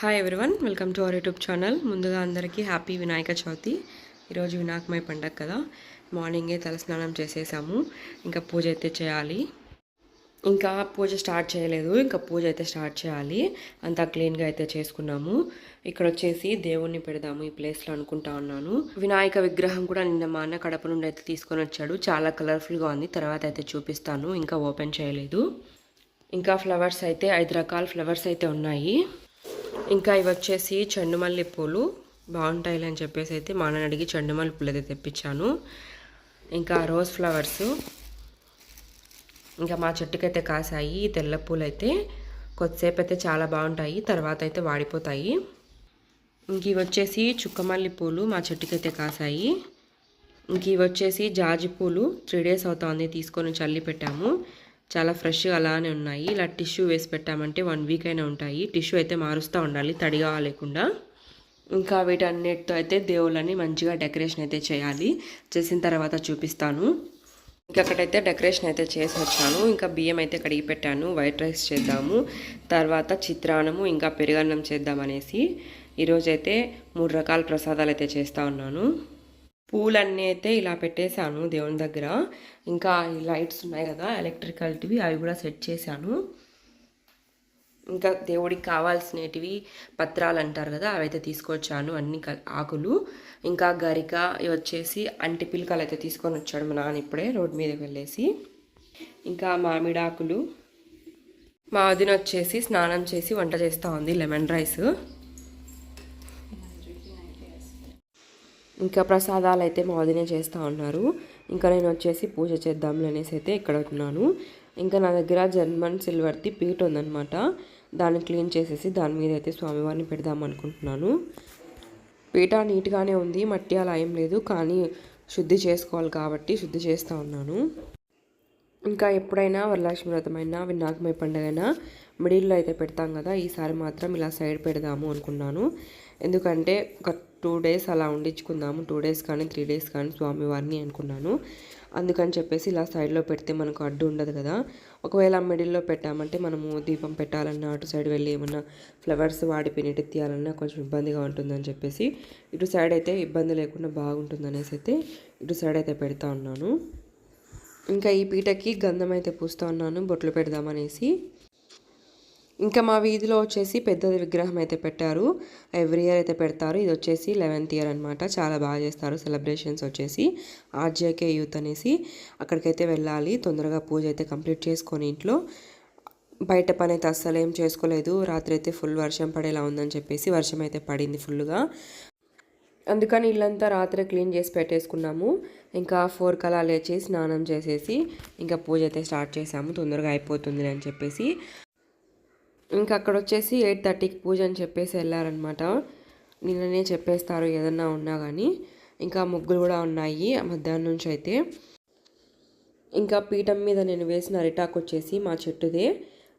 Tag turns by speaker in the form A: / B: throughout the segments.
A: Hi everyone welcome to our YouTube channel ముందుగా అందరికీ happy Vinayaka Chavithi ఈరోజు వినాయకమయ పండగ కదా. మార్నింగే తలస్నానం చేసేసాము. ఇంకా పూజ అయితే చేయాలి. ఇంకా పూజ స్టార్ట్ చేయలేదు. ఇంకా పూజ అయితే స్టార్ట్ చేయాలి. అంతా క్లీన్గా అయితే చేసుకున్నాము. ఇక్కడ వచ్చేసి దేవుణ్ణి పెడదాము ఈ ప్లేస్లో అనుకుంటా ఉన్నాను. వినాయక విగ్రహం కూడా నిన్న మా అన్న కడప నుండి అయితే తీసుకొని వచ్చాడు. చాలా కలర్ఫుల్గా ఉంది. తర్వాత అయితే చూపిస్తాను. ఇంకా ఓపెన్ చేయలేదు. ఇంకా ఫ్లవర్స్ అయితే ఐదు రకాల ఫ్లవర్స్ అయితే ఉన్నాయి. ఇంకా ఇవి వచ్చేసి చెండుమల్లి పూలు. బాగుంటాయి అని చెప్పేసి అయితే మా అడిగి అడిగి చెండుమల్లి పూలు అయితే తెప్పించాను. ఇంకా రోజ్ ఫ్లవర్స్. ఇంకా మా చెట్టుకైతే కాసాయి తెల్ల పూలు అయితే కొద్దిసేపు అయితే చాలా బాగుంటాయి తర్వాత అయితే వాడిపోతాయి. ఇంక ఇవి వచ్చేసి చుక్కమల్లి పూలు మా చెట్టుకైతే కాసాయి. ఇంక ఇవి వచ్చేసి జాజి పూలు త్రీ డేస్ అవుతుంది తీసుకొని చల్లి పెట్టాము. చాలా ఫ్రెష్గా అలానే ఉన్నాయి. ఇలా టిష్యూ వేసి పెట్టామంటే వన్ వీక్ అయినా ఉంటాయి. టిష్యూ అయితే మారుస్తూ ఉండాలి తడిగా లేకుండా. ఇంకా వీటన్నిటితో అయితే దేవుళ్ళని మంచిగా డెకరేషన్ అయితే చేయాలి. చేసిన తర్వాత చూపిస్తాను. ఇంకా అక్కడైతే డెకరేషన్ అయితే చేసి వచ్చాను. ఇంకా బియ్యం అయితే కడిగి పెట్టాను. వైట్ రైస్ చేద్దాము. తర్వాత చిత్రాన్నము ఇంకా పెరుగన్నం చేద్దామనేసి. ఈరోజైతే మూడు రకాల ప్రసాదాలు అయితే చేస్తూ ఉన్నాను. పూలన్నీ అయితే ఇలా పెట్టేశాను దేవుని దగ్గర. ఇంకా ఈ లైట్స్ ఉన్నాయి కదా ఎలక్ట్రికల్టివి అవి కూడా సెట్ చేశాను. ఇంకా దేవుడికి కావాల్సినటివి పత్రాలు అంటారు కదా అవైతే తీసుకొచ్చాను అన్ని ఆకులు. ఇంకా గరిక వచ్చేసి అంటి పిలకలు అయితే తీసుకొని వచ్చాడు మా నాన్న ఇప్పుడే రోడ్డు మీదకి వెళ్ళేసి. ఇంకా మామిడాకులు మా వదిన వచ్చేసి స్నానం చేసి వంట చేస్తూ ఉంది లెమన్ రైస్. ఇంకా ప్రసాదాలు అయితే మా వదినే చేస్తూ ఉన్నారు. ఇంకా నేను వచ్చేసి పూజ చేద్దాంలే అనేసి అయితే ఇక్కడ ఉన్నాను. ఇంకా నా దగ్గర జర్మన్ సిల్వర్ది పీట్ ఉందన్నమాట. దాన్ని క్లీన్ చేసేసి దాని మీద అయితే స్వామివారిని పెడదాం అనుకుంటున్నాను. పీట నీట్గానే ఉంది మట్టి అలా ఏం లేదు కానీ శుద్ధి చేసుకోవాలి కాబట్టి శుద్ధి చేస్తూ ఉన్నాను. ఇంకా ఎప్పుడైనా వరలక్ష్మి వ్రతమైనా వినాయకమై పండుగైనా మిడిల్లో అయితే పెడతాం కదా ఈసారి మాత్రం ఇలా సైడ్ పెడదాము అనుకున్నాను. ఎందుకంటే ఒక టూ డేస్ అలా ఉండించుకుందాము టూ డేస్ కానీ త్రీ డేస్ కానీ స్వామివారిని అనుకున్నాను. అందుకని చెప్పేసి ఇలా సైడ్లో పెడితే మనకు అడ్డు ఉండదు కదా. ఒకవేళ మిడిల్లో పెట్టామంటే మనము దీపం పెట్టాలన్నా అటు సైడ్ వెళ్ళి ఏమన్నా ఫ్లవర్స్ వాడిపోయిన తీయాలన్నా కొంచెం ఇబ్బందిగా ఉంటుందని చెప్పేసి ఇటు సైడ్ అయితే ఇబ్బంది లేకుండా బాగుంటుంది అనేసి అయితే ఇటు సైడ్ అయితే పెడతా ఉన్నాను. ఇంకా ఈ పీటకి గంధం అయితే పూస్తూ ఉన్నాను బొట్లు పెడదామనేసి. ఇంకా మా వీధిలో వచ్చేసి పెద్దది విగ్రహం అయితే పెట్టారు. ఎవ్రీ ఇయర్ అయితే పెడతారు. ఇది వచ్చేసి లెవెన్త్ ఇయర్ అనమాట చాలా బాగా చేస్తారు. సెలబ్రేషన్స్ వచ్చేసి ఆర్జేకే యూత్ అనేసి అక్కడికైతే వెళ్ళాలి. తొందరగా పూజ అయితే కంప్లీట్ చేసుకొని ఇంట్లో. బయట పని అయితే అస్సలు ఏం చేసుకోలేదు. రాత్రి అయితే ఫుల్ వర్షం పడేలా ఉందని చెప్పేసి వర్షం అయితే పడింది ఫుల్గా అందుకని ఇల్లంతా రాత్రి క్లీన్ చేసి పెట్టేసుకున్నాము. ఇంకా ఫోర్ కలా లేచి స్నానం చేసేసి ఇంకా పూజ అయితే స్టార్ట్ చేసాము. తొందరగా అయిపోతుంది అని చెప్పేసి. ఇంకా అక్కడ వచ్చేసి ఎయిట్ థర్టీకి పూజ అని చెప్పేసి వెళ్ళారనమాట నిన్ననే చెప్పేస్తారు ఏదన్నా ఉన్నా కానీ ఇంకా ముగ్గులు కూడా ఉన్నాయి మధ్యాహ్నం నుంచి అయితే. ఇంకా పీఠం మీద నేను వేసిన అరిటాకు వచ్చేసి మా చెట్టుదే.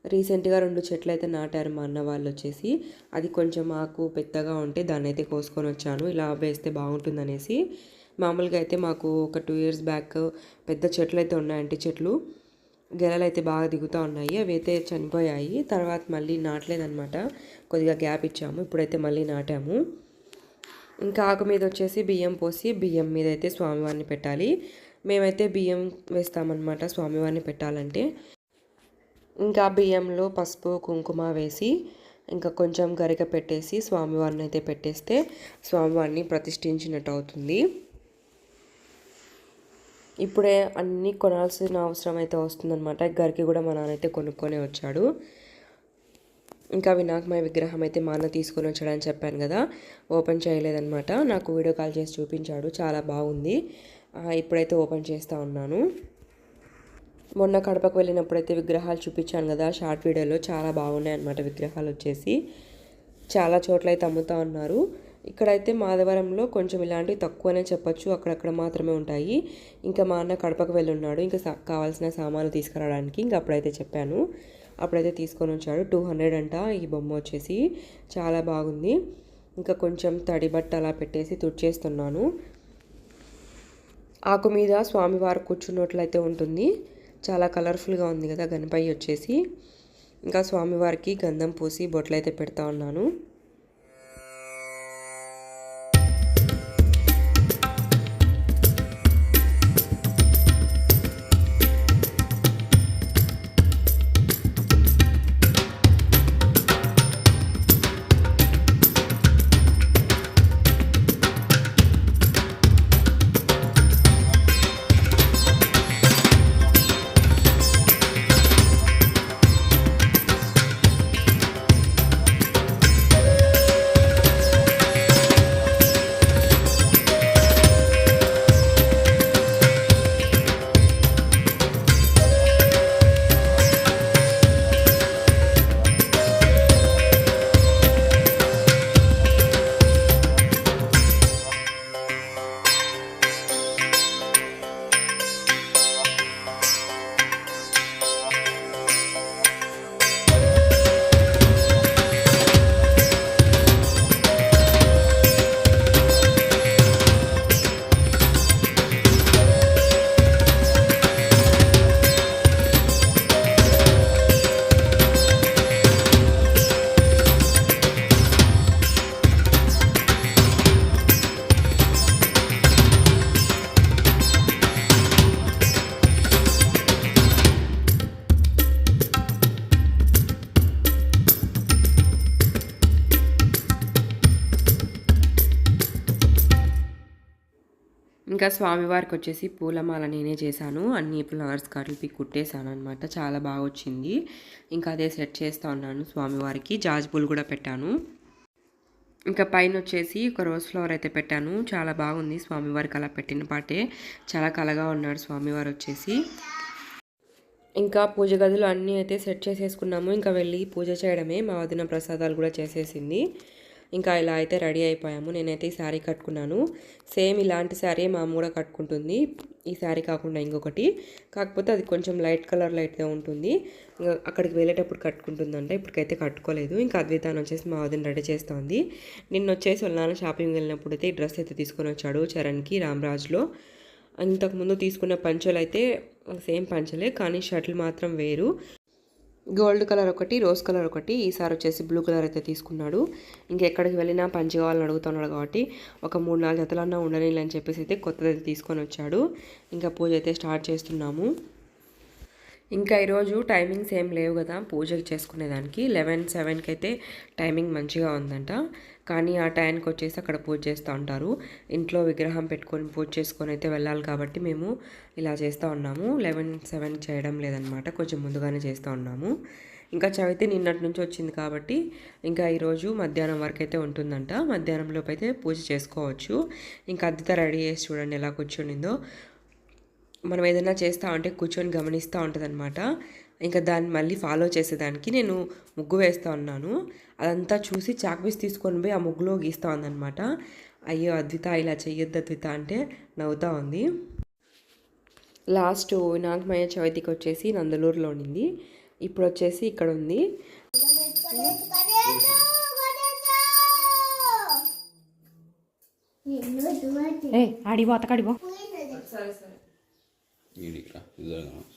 A: రీసెంట్గా రెండు చెట్లు అయితే నాటారు మా అన్న వాళ్ళు వచ్చేసి అది కొంచెం ఆకు పెద్దగా ఉంటే దాన్ని అయితే కోసుకొని వచ్చాను. ఇలా వేస్తే బాగుంటుందనేసి. మామూలుగా అయితే మాకు ఒక టూ ఇయర్స్ బ్యాక్ పెద్ద చెట్లు అయితే ఉన్నాయంటే చెట్లు. గెలలు అయితే బాగా దిగుతూ ఉన్నాయి అవి అయితే చనిపోయాయి. తర్వాత మళ్ళీ నాటలేదనమాట కొద్దిగా గ్యాప్ ఇచ్చాము ఇప్పుడైతే మళ్ళీ నాటాము. ఇంకా ఆకు మీద వచ్చేసి బియ్యం పోసి బియ్యం మీద అయితే స్వామివారిని పెట్టాలి. మేమైతే బియ్యం వేస్తామన్నమాట స్వామివారిని పెట్టాలంటే. ఇంకా బియ్యంలో పసుపు కుంకుమ వేసి ఇంకా కొంచెం గరిక పెట్టేసి స్వామివారిని అయితే పెట్టేస్తే స్వామివారిని ప్రతిష్ఠించినట్టు అవుతుంది. ఇప్పుడే అన్నీ కొనాల్సిన అవసరం అయితే వస్తుందన్నమాట. గరికి కూడా మా నాన్న అయితే కొనుక్కొని వచ్చాడు. ఇంకా వినాయకమయ విగ్రహం అయితే మా అన్న తీసుకొని వచ్చాడని చెప్పాను కదా. ఓపెన్ చేయలేదన్నమాట. నాకు వీడియో కాల్ చేసి చూపించాడు. చాలా బాగుంది. ఇప్పుడైతే ఓపెన్ చేస్తూ ఉన్నాను. మొన్న కడపకు వెళ్ళినప్పుడైతే విగ్రహాలు చూపించాను కదా. షార్ట్ వీడియోలో చాలా బాగున్నాయి అనమాట విగ్రహాలు వచ్చేసి. చాలా చోట్ల అయితే అమ్ముతూ ఉన్నారు. ఇక్కడైతే మాధవరంలో కొంచెం ఇలాంటివి తక్కువనే చెప్పచ్చు. అక్కడక్కడ మాత్రమే ఉంటాయి. ఇంకా మా అన్న కడపకు వెళ్ళి ఉన్నాడు ఇంకా కావాల్సిన సామాన్లు తీసుకురావడానికి ఇంకా అప్పుడైతే చెప్పాను. అప్పుడైతే తీసుకొని వచ్చాడు. టూ హండ్రెడ్ అంట ఈ బొమ్మ వచ్చేసి. చాలా బాగుంది. ఇంకా కొంచెం తడి బట్ట అలా పెట్టేసి తుడిచేస్తున్నాను. ఆకు మీద స్వామివారు కూర్చున్నట్లయితే ఉంటుంది. చాలా కలర్ఫుల్గా ఉంది కదా గణపయ్య వచ్చేసి. ఇంకా స్వామివారికి గంధం పూసి బొట్లయితే పెడతా ఉన్నాను. ఇంకా స్వామివారికి వచ్చేసి పూలమాల నేనే చేశాను. అన్ని ఫ్లవర్స్ కలిపి కుట్టేశాను అనమాట చాలా బాగా వచ్చింది. ఇంకా అదే సెట్ చేస్తూ ఉన్నాను స్వామివారికి జాజ్ పూలు కూడా పెట్టాను. ఇంకా పైన వచ్చేసి ఒక రోజ్ ఫ్లవర్ అయితే పెట్టాను. చాలా బాగుంది స్వామివారికి అలా పెట్టిన పాటే. చాలా కలగా ఉన్నాడు స్వామివారు వచ్చేసి. ఇంకా పూజ గదులు అన్నీ అయితే సెట్ చేసేసుకున్నాము. ఇంకా వెళ్ళి పూజ చేయడమే. మా వదిన ప్రసాదాలు కూడా చేసేసింది. ఇంకా ఇలా అయితే రెడీ అయిపోయాము. నేనైతే ఈ శారీ కట్టుకున్నాను. సేమ్ ఇలాంటి శారీ మా అమ్మ కూడా కట్టుకుంటుంది. ఈ శారీ కాకుండా ఇంకొకటి. కాకపోతే అది కొంచెం లైట్ కలర్ లైట్గా ఉంటుంది. ఇంకా అక్కడికి వెళ్ళేటప్పుడు కట్టుకుంటుందంట. ఇప్పటికైతే కట్టుకోలేదు. ఇంకా అద్వితాన్ని వచ్చేసి మా వదిన రెడీ చేస్తోంది. నిన్న వచ్చేసి వాళ్ళ షాపింగ్ వెళ్ళినప్పుడు అయితే ఈ డ్రెస్ అయితే తీసుకొని వచ్చాడు చరణ్కి రామ్రాజ్లో. ఇంతకుముందు తీసుకున్న పంచలు అయితే సేమ్ పంచలే కానీ షర్ట్లు మాత్రం వేరు. గోల్డ్ కలర్ ఒకటి రోజ్ కలర్ ఒకటి ఈసారి వచ్చేసి బ్లూ కలర్ అయితే తీసుకున్నాడు. ఇంకెక్కడికి వెళ్ళినా పంచి కావాలని అడుగుతున్నాడు కాబట్టి ఒక మూడు నాలుగు జతలన్నా ఉండలేని అని చెప్పేసి అయితే కొత్తది అయితే తీసుకొని వచ్చాడు. ఇంకా పూజ అయితే స్టార్ట్ చేస్తున్నాము. ఇంకా ఈరోజు టైమింగ్స్ ఏం లేవు కదా పూజకి చేసుకునేదానికి. లెవెన్ సెవెన్కి అయితే టైమింగ్ మంచిగా ఉందంట. కానీ ఆ టైంకి వచ్చేసి అక్కడ పూజ చేస్తూ ఉంటారు. ఇంట్లో విగ్రహం పెట్టుకొని పూజ చేసుకొని అయితే వెళ్ళాలి కాబట్టి మేము ఇలా చేస్తూ ఉన్నాము. లెవెన్ సెవెన్ చేయడం లేదనమాట కొంచెం ముందుగానే చేస్తూ ఉన్నాము. ఇంకా చవితి నిన్నటి నుంచి వచ్చింది కాబట్టి ఇంకా ఈరోజు మధ్యాహ్నం వరకు అయితే ఉంటుందంట. మధ్యాహ్నంలోపు అయితే పూజ చేసుకోవచ్చు. ఇంకా అద్దెతో రెడీ చేసి చూడండి ఎలా కూర్చొనిందో. మనం ఏదైనా చేస్తూ ఉంటే కూర్చొని గమనిస్తూ ఉంటుందన్నమాట. ఇంకా దాన్ని మళ్ళీ ఫాలో చేసేదానికి నేను ముగ్గు వేస్తూ ఉన్నాను. అదంతా చూసి చాక్పీస్ తీసుకొని పోయి ఆ ముగ్గులో గీస్తూ ఉందన్నమాట. అయ్యో అద్విత ఇలా చెయ్యొద్దు అద్విత అంటే నవ్వుతూ ఉంది. లాస్ట్ వినాయకమయ్య చవితికి వచ్చేసి నందలూరులో ఉండింది. ఇప్పుడు వచ్చేసి ఇక్కడ ఉంది.
B: ఏ
C: ఇద్దరు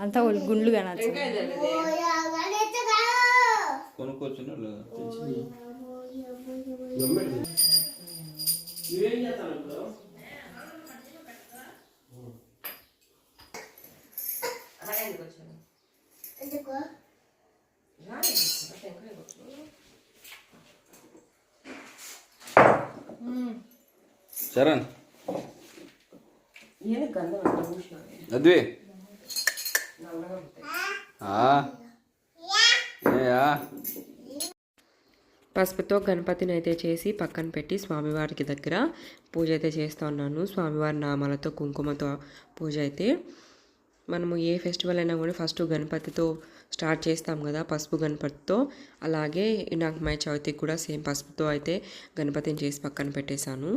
B: అంతా వాళ్ళు గుండ్లు
C: లేదా చరణ్. అద్వి.
A: పసుపుతో గణపతిని అయితే చేసి పక్కన పెట్టి స్వామివారికి దగ్గర పూజ అయితే చేస్తూ ఉన్నాను. స్వామివారి నామాలతో కుంకుమతో పూజ అయితే. మనము ఏ ఫెస్టివల్ అయినా కూడా ఫస్ట్ గణపతితో స్టార్ట్ చేస్తాం కదా పసుపు గణపతితో. అలాగే వినాయకమయ చవితికి కూడా సేమ్ పసుపుతో అయితే గణపతిని చేసి పక్కన పెట్టేశాను.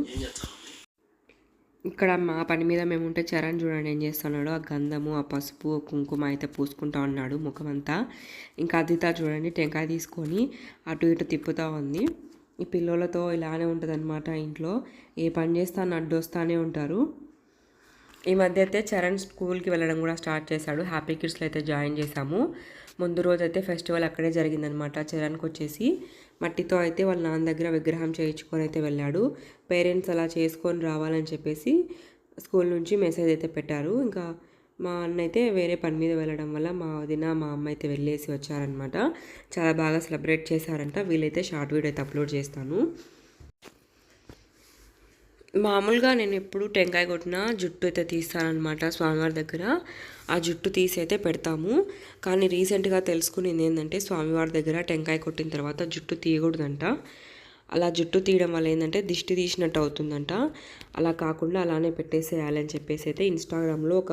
A: ఇక్కడ మా పని మీద మేము ఉంటే చరణ్ చూడండి ఏం చేస్తున్నాడు ఆ గంధము ఆ పసుపు కుంకుమ అయితే పూసుకుంటా ఉన్నాడు ముఖం అంతా ఇంకా అదిత చూడండి టెంకాయ తీసుకొని అటు ఇటు తిప్పుతూ ఉంది. ఈ పిల్లలతో ఇలానే ఉంటుందన్నమాట ఇంట్లో. ఏ పని చేస్తా అడ్డొస్తానే ఉంటారు. ఈ మధ్య అయితే చరణ్ స్కూల్కి వెళ్ళడం కూడా స్టార్ట్ చేశాడు. హ్యాపీ కిడ్స్లో అయితే జాయిన్ చేశాము. ముందు రోజు అయితే ఫెస్టివల్ అక్కడే జరిగిందనమాట చరణ్కి వచ్చేసి మట్టితో అయితే వాళ్ళ నాన్న దగ్గర విగ్రహం చేయించుకొని అయితే వెళ్ళాడు. పేరెంట్స్ అలా చేసుకొని రావాలని చెప్పేసి స్కూల్ నుంచి మెసేజ్ అయితే పెట్టారు. ఇంకా మా అన్న అయితే వేరే పని మీద వెళ్ళడం వల్ల మా వదిన మా అమ్మ అయితే వెళ్ళేసి వచ్చారనమాట చాలా బాగా సెలబ్రేట్ చేశారంట. వీలైతే షార్ట్ వీడియో అయితే అప్లోడ్ చేస్తాను. మామూలుగా నేను ఎప్పుడు టెంకాయ కొట్టిన జుట్టు అయితే తీస్తానన్నమాట స్వామివారి దగ్గర. ఆ జుట్టు తీసి అయితే పెడతాము. కానీ రీసెంట్గా తెలుసుకునేది ఏంటంటే స్వామివారి దగ్గర టెంకాయ కొట్టిన తర్వాత జుట్టు తీయకూడదంట. అలా జుట్టు తీయడం వల్ల ఏంటంటే దిష్టి తీసినట్టు అవుతుందంట. అలా కాకుండా అలానే పెట్టేసేయాలని చెప్పేసి అయితే ఇన్స్టాగ్రామ్లో ఒక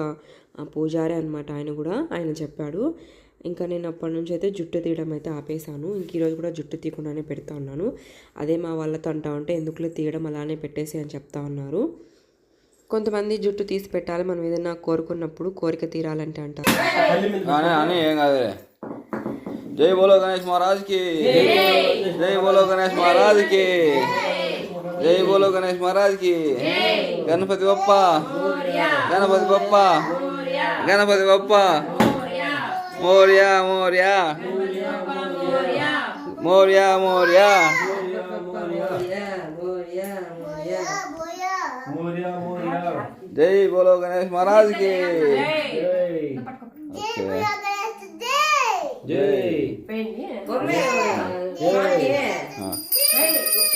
A: పూజారి అనమాట ఆయన కూడా ఆయన చెప్పాడు. ఇంకా నేను అప్పటి నుంచి అయితే జుట్టు తీయడం అయితే ఆపేశాను. ఇంక ఈరోజు కూడా జుట్టు తీయకుండానే పెడతా ఉన్నాను. అదే మా వాళ్ళతో అంటా ఉంటే ఎందుకులే తీయడం అలానే పెట్టేసి అని చెప్తా ఉన్నారు. కొంతమంది జుట్టు తీసి పెట్టాలి మనం ఏదైనా కోరుకున్నప్పుడు కోరిక తీరాలంటే అంటారు.
C: అని జై బోలో గణేష్ మహారాజ్కి. జై బోలో గణేష్ మహారాజ్ జై బోలో గణేష్ మహారాజ్కి. గణపతి బప్ప. గణపతి బప్ప. గణపతి బప్ప. मौर्या मौर्या मौर्या मौर्या जय बोलो गणेश महाराज के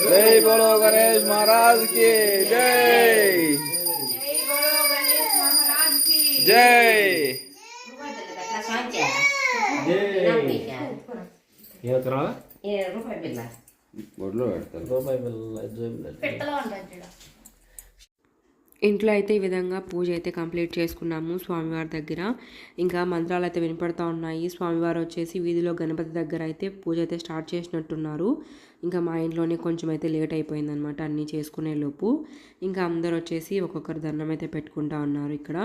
C: जय बोलो गणेश महाराज के जय जय
D: రూపాయి బిల్ల
C: బొడ్లో పెడతారు
D: రూపాయి బిల్ల
A: ఇంట్లో అయితే ఈ విధంగా పూజ అయితే కంప్లీట్ చేసుకున్నాము స్వామివారి దగ్గర. ఇంకా మంత్రాలు అయితే వినపడతా ఉన్నాయి. స్వామివారు వచ్చేసి వీధిలో గణపతి దగ్గర అయితే పూజ అయితే స్టార్ట్ చేసినట్టున్నారు. ఇంకా మా ఇంట్లోనే కొంచెం అయితే లేట్ అయిపోయిందనమాట అన్నీ చేసుకునే లోపు. ఇంకా అందరు వచ్చేసి ఒక్కొక్కరు దండం అయితే పెట్టుకుంటా ఉన్నారు ఇక్కడ.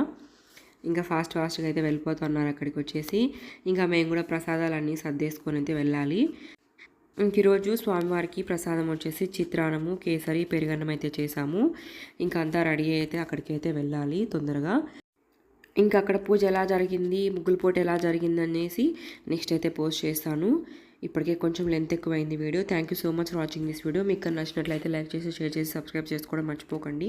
A: ఇంకా ఫాస్ట్ ఫాస్ట్గా అయితే వెళ్ళిపోతున్నారు అక్కడికి వచ్చేసి. ఇంకా మేము కూడా ప్రసాదాలన్నీ సర్దేసుకొని అయితే వెళ్ళాలి. ఇంక ఈరోజు స్వామివారికి ప్రసాదం వచ్చేసి చిత్రాన్నము కేసరి పెరుగన్నం అయితే చేసాము. ఇంకా అంతా రెడీ అయితే అక్కడికి అయితే వెళ్ళాలి తొందరగా. ఇంకా అక్కడ పూజ ఎలా జరిగింది ముగ్గుల పోట ఎలా జరిగింది అనేసి నెక్స్ట్ అయితే పోస్ట్ చేస్తాను. ఇప్పటికే కొంచెం లెంత్ ఎక్కువైంది video. Thank you so much for watching this video మీకు నచ్చినట్లయితే లైక్ చేసి షేర్ చేసి సబ్స్క్రైబ్ చేసుకోవడం మర్చిపోకండి.